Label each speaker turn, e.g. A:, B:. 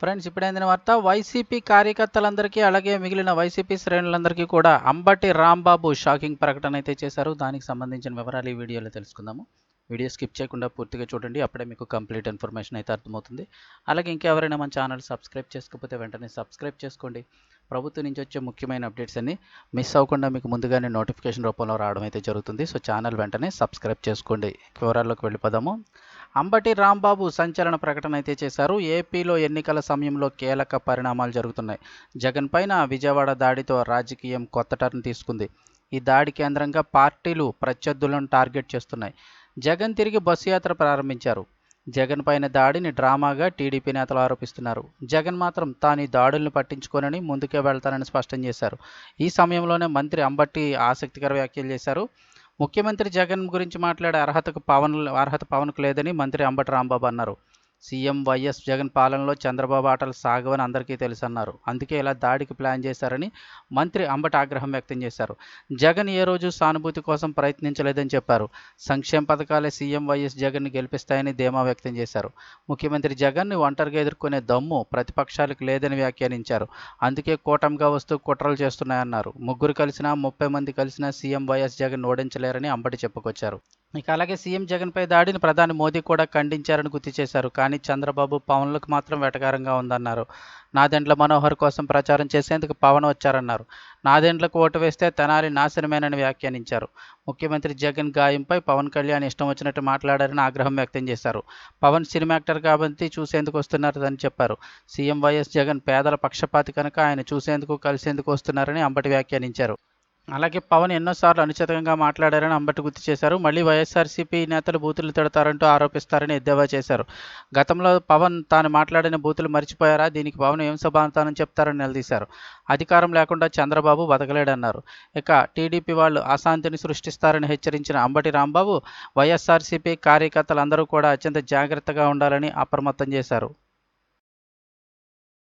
A: Friends ఇప్పుడు అందిన వార్త? వైసీపీ కార్యకర్తలందరికీ అలాగే మిగిలిన వైసీపీ శ్రేణులందరికీ కూడా అంబటి రాంబాబు షాకింగ్ ప్రకటన అయితే చేశారు. దానికి సంబంధించిన వివరాలు ఈ వీడియోలో తెలుసుకుందాము. వీడియో స్కిప్ చేయకుండా పూర్తిగా చూడండి. అప్పుడే మీకు కంప్లీట్ ఇన్ఫర్మేషన్ అయితే అర్థమవుతుంది. అలాగే ఇంకెవరైనా మన ఛానల్ సబ్స్క్రైబ్ చేసుకోకపోతే వెంటనే సబ్స్క్రైబ్ చేసుకోండి. ప్రభుత్వం నుంచి వచ్చే ముఖ్యమైన అప్డేట్స్ అన్ని మిస్ అవ్వకుండా మీకు ముందుగానే నోటిఫికేషన్ రూపంలో రావడం అయితే జరుగుతుంది. సో ఛానల్ వెంటనే సబ్స్క్రైబ్ చేసుకోండి. వివరాల్లోకి వెళ్ళిపోదాము. అంబటి రాంబాబు సంచలన ప్రకటన అయితే చేశారు. ఏపీలో ఎన్నికల సమయంలో కీలక పరిణామాలు జరుగుతున్నాయి. జగన్ పైన విజయవాడ దాడితో రాజకీయం కొత్త టర్న్ తీసుకుంది. ఈ దాడి కేంద్రంగా పార్టీలు ప్రత్యర్థులను టార్గెట్ చేస్తున్నాయి. జగన్ తిరిగి బస్సు యాత్ర ప్రారంభించారు. జగన్ పైన దాడిని డ్రామాగా టీడీపీ నేతలు ఆరోపిస్తున్నారు. జగన్ మాత్రం తాను ఈ దాడులను పట్టించుకోనని ముందుకే వెళ్తానని స్పష్టం చేశారు. ఈ సమయంలోనే మంత్రి అంబట్టి ఆసక్తికర వ్యాఖ్యలు చేశారు. ముఖ్యమంత్రి జగన్ గురించి మాట్లాడే అర్హతకు పవన్ అర్హత పవన్కు లేదని మంత్రి అంబటి రాంబాబు అన్నారు. సీఎం వైఎస్ జగన్ పాలనలో చంద్రబాబు ఆటలు సాగవని అందరికీ తెలుసన్నారు. అందుకే ఇలా దాడికి ప్లాన్ చేశారని మంత్రి అంబటి ఆగ్రహం వ్యక్తం చేశారు. జగన్ ఏ రోజు సానుభూతి కోసం ప్రయత్నించలేదని చెప్పారు. సంక్షేమ పథకాలే సీఎం వైఎస్ జగన్ని గెలిపిస్తాయని ధీమా వ్యక్తం చేశారు. ముఖ్యమంత్రి జగన్ని ఒంటరిగా ఎదుర్కొనే దమ్ము ప్రతిపక్షాలకు లేదని వ్యాఖ్యానించారు. అందుకే కూటమిగా వస్తూ కుట్రలు చేస్తున్నాయన్నారు. ముగ్గురు కలిసినా ముప్పై మంది కలిసినా సీఎం వైఎస్ జగన్ ఓడించలేరని అంబటి చెప్పుకొచ్చారు. ఇక అలాగే సీఎం జగన్పై దాడిని ప్రధాని మోదీ కూడా ఖండించారని గుర్తు చేశారు. కానీ చంద్రబాబు పవన్లకు మాత్రం వెటకారంగా ఉందన్నారు. నాదెండ్ల మనోహర్ కోసం ప్రచారం చేసేందుకు పవన్ వచ్చారన్నారు. నాదెండ్లకు ఓటు వేస్తే తెనాలి నాశనమేనని వ్యాఖ్యానించారు. ముఖ్యమంత్రి జగన్ గాయంపై పవన్ కళ్యాణ్ ఇష్టం వచ్చినట్టు మాట్లాడారని ఆగ్రహం వ్యక్తం చేశారు. పవన్ సినిమా యాక్టర్ కాబట్టి చూసేందుకు వస్తున్నారని చెప్పారు. సీఎం వైఎస్ జగన్ పేదల పక్షపాతి కనుక ఆయన చూసేందుకు కలిసేందుకు వస్తున్నారని అంబటి వ్యాఖ్యానించారు. అలాగే పవన్ ఎన్నోసార్లు అనుచితంగా మాట్లాడారని అంబటి గుర్తు చేశారు. మళ్ళీ వైఎస్ఆర్సీపీ నేతలు బూతులు తిడతారంటూ ఆరోపిస్తారని ఎద్దేవా చేశారు. గతంలో పవన్ తాను మాట్లాడిన బూతులు మర్చిపోయారా? దీనికి పవన్ ఏం సమాధానం చెప్తారని నిలదీశారు. అధికారం లేకుండా చంద్రబాబు బతకలేడన్నారు. ఇక టీడీపీ వాళ్ళు అశాంతిని సృష్టిస్తారని హెచ్చరించిన అంబటి రాంబాబు వైఎస్ఆర్సీపీ కార్యకర్తలందరూ కూడా అత్యంత జాగ్రత్తగా ఉండాలని అప్రమత్తం చేశారు.